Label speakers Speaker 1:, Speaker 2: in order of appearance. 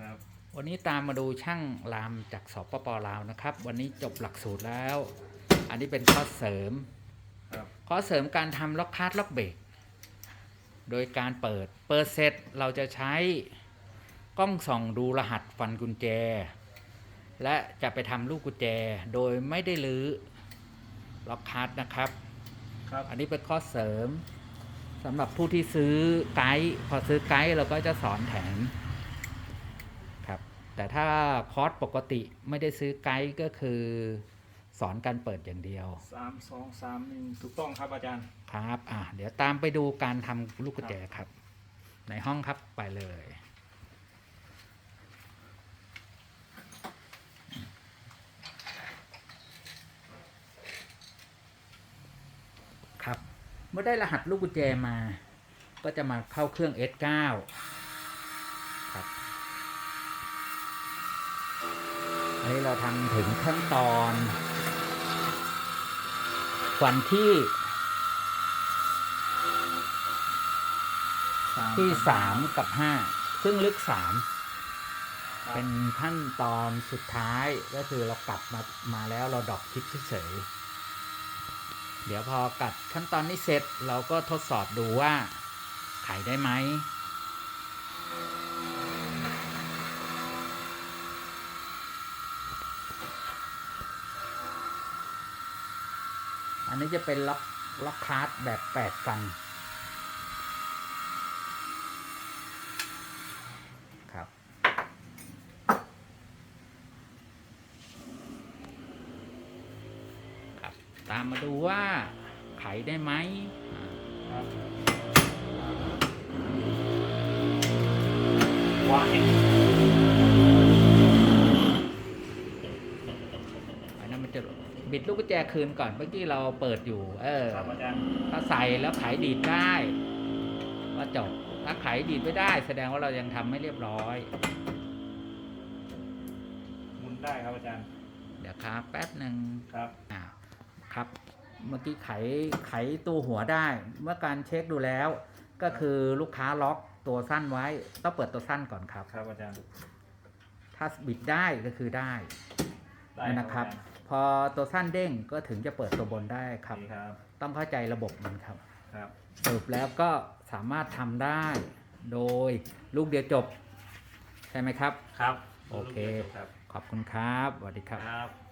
Speaker 1: ครับ
Speaker 2: วันนี้ตามมาดูช่างรามจากสปปลาวนะครับ วันนี้จบหลักสูตรแล้ว อันนี้เป็นข้อเสริม
Speaker 1: ครับ
Speaker 2: ข้อเสริมการทำล็อกคาร์ดล็อกเบรกโดยการเปิดเปิดเสร็จเราจะใช้กล้องส่องดูรหัสฟันกุญแจ และจะไปทำลูกกุญแจโดยไม่ได้ลื้อล็อกคาร์ดนะครับ
Speaker 1: ครับ
Speaker 2: อันนี้เป็นข้อเสริมสำหรับผู้ที่ซื้อไกด์พอซื้อไกด์เราก็จะสอนแถมครับ แต่ถ้าคอร์สปกติไม่ได้ซื้อไกด์ก็คือสอนการเปิดอย่างเดียว
Speaker 1: สามสองสามหนึ่งถูกต้องครับอาจารย์
Speaker 2: ครับ อะ เดี๋ยวตามไปดูการทำลูกกุญแจครับ ในห้องครับไปเลย ครับ เมื่อได้รหัสลูกกุญแจมา ก็จะมาเข้าเครื่อง S9 ครับ อันนี้เราทำถึงขั้นตอนวันที่ที่สามกับห้าซึ่งลึกสาม
Speaker 1: ครับ
Speaker 2: เป็นขั้นตอนสุดท้ายก็คือเรากลับมามาแล้วเราดอกคลิปเฉยๆเดี๋ยวพอกัดขั้นตอนนี้เสร็จเราก็ทดสอบดูว่าขายได้ไหม อันนี้จะเป็นล็อกล็อกคาร์ดแบบแปดฟันครับ ครับ ตามมาดูว่าไขได้ไหมอ่า
Speaker 1: ครับวาง
Speaker 2: อันนั้นมันจะ บิดลูกกุญแจคืนก่อนเมื่อกี้เราเปิดอยู่ เออ
Speaker 1: ครับอาจารย์
Speaker 2: ถ้าใส่แล้วไขดีดได้ก็จบถ้าไขดีดไม่ได้ แสดงว่าเรายังทำไม่เรียบร้อย
Speaker 1: หมุนได้ครับอาจารย์
Speaker 2: เดี๋ยวครับแป๊บหนึ่ง
Speaker 1: ครับ
Speaker 2: อ้าวครับ เมื่อกี้ไขไขตัวหัวได้ เมื่อการเช็คดูแล้ว ก็คือลูกค้าล็อกตัวสั้นไว้ ต้องเปิดตัวสั้นก่อนครับ
Speaker 1: ครับอาจารย์
Speaker 2: ถ้าบิดได้ก็คือได้
Speaker 1: ได้
Speaker 2: นะครับ
Speaker 1: อาจารย์
Speaker 2: พอตัวสั้นเด้งก็ถึงจะเปิดตัวบนได้ครับ
Speaker 1: ดีครับ
Speaker 2: ต้องเข้าใจระบบมันครับ
Speaker 1: ครับ
Speaker 2: สรุปแล้วก็สามารถทำได้โดยลูกเดียวจบ ใช่ไหมครับ
Speaker 1: ครับ
Speaker 2: โอเค
Speaker 1: ครับ
Speaker 2: ขอบคุณครับสวัสดีครับ
Speaker 1: ครับ